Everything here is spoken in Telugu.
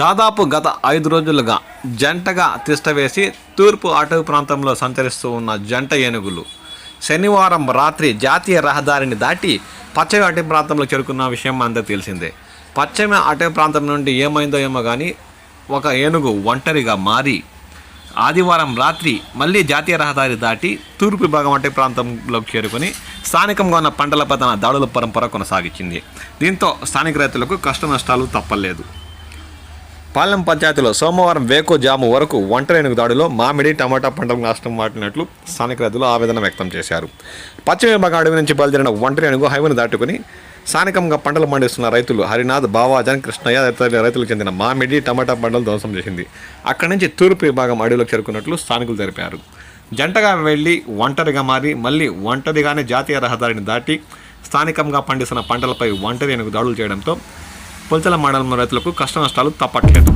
దాదాపు గత ఐదు రోజులుగా జంటగా తిష్టవేసి తూర్పు అటవీ ప్రాంతంలో సంచరిస్తూ ఉన్న జంట ఏనుగులు శనివారం రాత్రి జాతీయ రహదారిని దాటి పశ్చిమ అటవీ ప్రాంతంలో చేరుకున్న విషయం అందరికీ తెలిసిందే. పశ్చిమ అటవీ ప్రాంతం నుండి ఏమైందో ఏమో కానీ ఒక ఏనుగు ఒంటరిగా మారి ఆదివారం రాత్రి మళ్ళీ జాతీయ రహదారి దాటి తూర్పు విభాగం అటవీ ప్రాంతంలోకి చేరుకుని స్థానికంగా ఉన్న పంటల పతన దాడుల పరంపర కొనసాగించింది. దీంతో స్థానిక రైతులకు కష్ట నష్టాలు తప్పలేదు. పాలెం పంచాయతీలో సోమవారం వేకో జాము వరకు ఒంటరేనుగు దాడిలో మామిడి టమాటా పంటలకు నాశనం వాటినట్లు స్థానిక రైతులు ఆవేదన వ్యక్తం చేశారు. పశ్చిమ విభాగం అడవి నుంచి బయలుదేరిన ఒంటరేనుగు హైవేను దాటుకుని స్థానికంగా పంటలు పండిస్తున్న రైతులు హరినాథ్ బావాజన్ కృష్ణయ్య తదితర రైతులకు చెందిన మామిడి టమాటా పంటలు ధ్వంసం చేసింది. అక్కడి నుంచి తూర్పు విభాగం అడవిలోకి చేరుకున్నట్లు స్థానికులు తెలిపారు. జంటగా వెళ్ళి ఒంటరిగా మారి మళ్ళీ ఒంటరిగానే జాతీయ రహదారిని దాటి స్థానికంగా పండిస్తున్న పంటలపై ఒంటరి ఏనుగు దాడులు చేయడంతో పొలిచల మండలం రైతులకు కష్ట నష్టాలు తప్పట్లేదు.